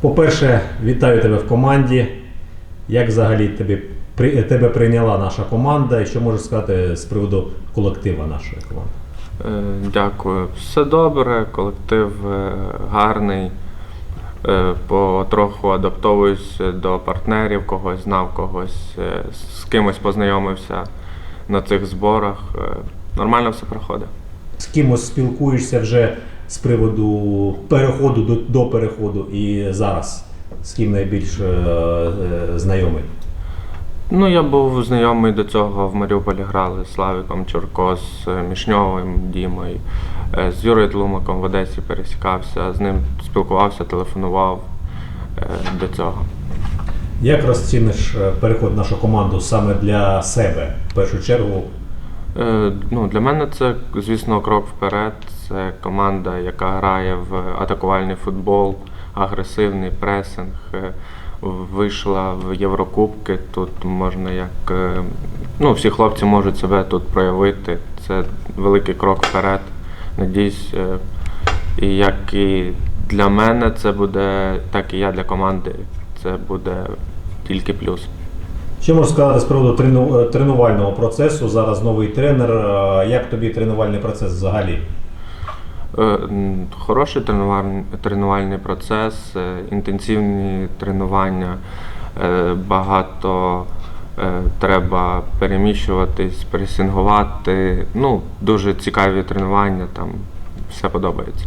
По-перше, вітаю тебе в команді. Як взагалі тебе, при- тебе прийняла наша команда і що можеш сказати з приводу колектива нашої команди? Е, Дякую. Все добре, колектив е, гарний. Е, Потроху адаптовуюсь до партнерів, когось знав, когось з кимось познайомився на цих зборах. Нормально все проходить. З кимось спілкуєшся вже з приводу переходу до, до переходу і зараз з ким найбільш е, е, знайомий? Ну, я був знайомий до цього в Маріуполі грали з Славіком Чурко, з е, Мішньовим Дімою, е, з Юрою Тлумаком в Одесі пересікався, з ним спілкувався, телефонував е, до цього. Як розціниш переход нашу команду саме для себе? В першу чергу, Е, Ну, для мене це, звісно, крок вперед. Це команда, яка грає в атакувальний футбол, агресивний пресинг. е, Вийшла в Єврокубки. Тут можна як. е, Ну, всі хлопці можуть себе тут проявити. Це великий крок вперед. Надіюсь, і як і для мене це буде, так і я для команди. Це буде тільки плюс. Що можеш сказати з приводу трену- е, тренувального процесу? Зараз новий тренер. Е, Як тобі тренувальний процес взагалі? Е, Хороший тренувальний, процес, інтенсивні тренування, багато треба переміщуватись, пресингувати. Ну, дуже цікаві тренування, там все подобається.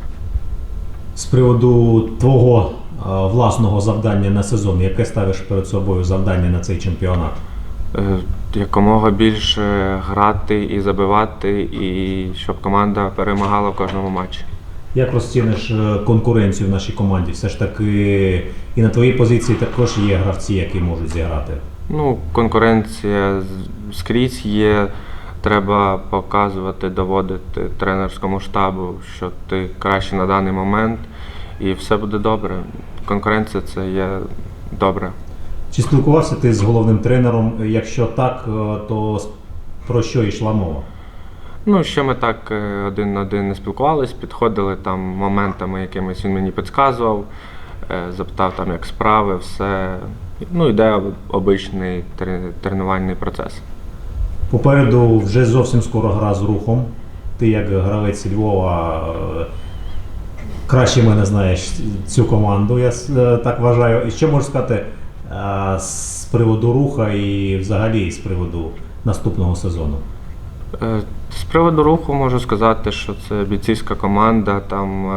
З приводу твого власного завдання на сезон, яке ставиш перед собою завдання на цей чемпіонат? Е, Якомога більше грати і забивати, і щоб команда перемагала в кожному матчі. Як розціниш е, конкуренцію в нашій команді? Все ж таки і на твоїй позиції також є гравці, які можуть зіграти. Ну, конкуренція скрізь є. Треба показувати, доводити тренерському штабу, що ти краще на даний момент, і все буде добре. Конкуренція це є добре. Чи спілкувався ти з головним тренером? Якщо так, е, то про що йшла мова? Ну, ще ми так е, один на один не спілкувались, підходили там моментами, якимись він мені підказував, е, запитав там, як справи, все. Ну, йде обичний тренувальний процес. Попереду вже зовсім скоро гра з рухом. Ти як гравець Львова краще мене знаєш цю команду, я е, так вважаю. І що можеш сказати е, з приводу руха і взагалі з приводу наступного сезону? Е, З приводу руху можу сказати, що це бійцівська команда, там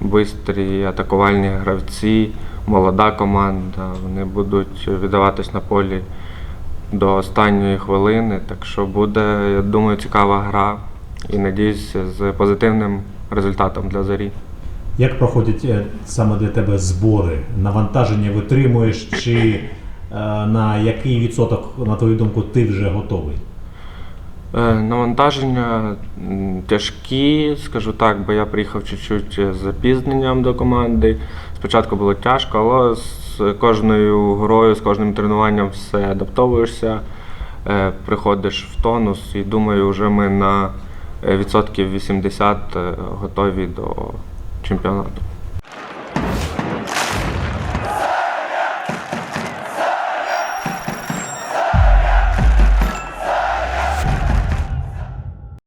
бистрі атакувальні гравці, молода команда. Вони будуть віддаватись на полі до останньої хвилини. Так що буде, я думаю, цікава гра і надіюсь з позитивним результатом для зорі. Як проходять е, саме для тебе збори? Навантаження витримуєш, чи е, на який відсоток, на твою думку, ти вже готовий? Е, Навантаження тяжкі, скажу так, бо я приїхав чуть-чуть з запізненням до команди. Спочатку було тяжко, але з кожною грою, з кожним тренуванням все адаптовуєшся, приходиш в тонус і думаю, вже ми на відсотків 80 е, готові до campeonato.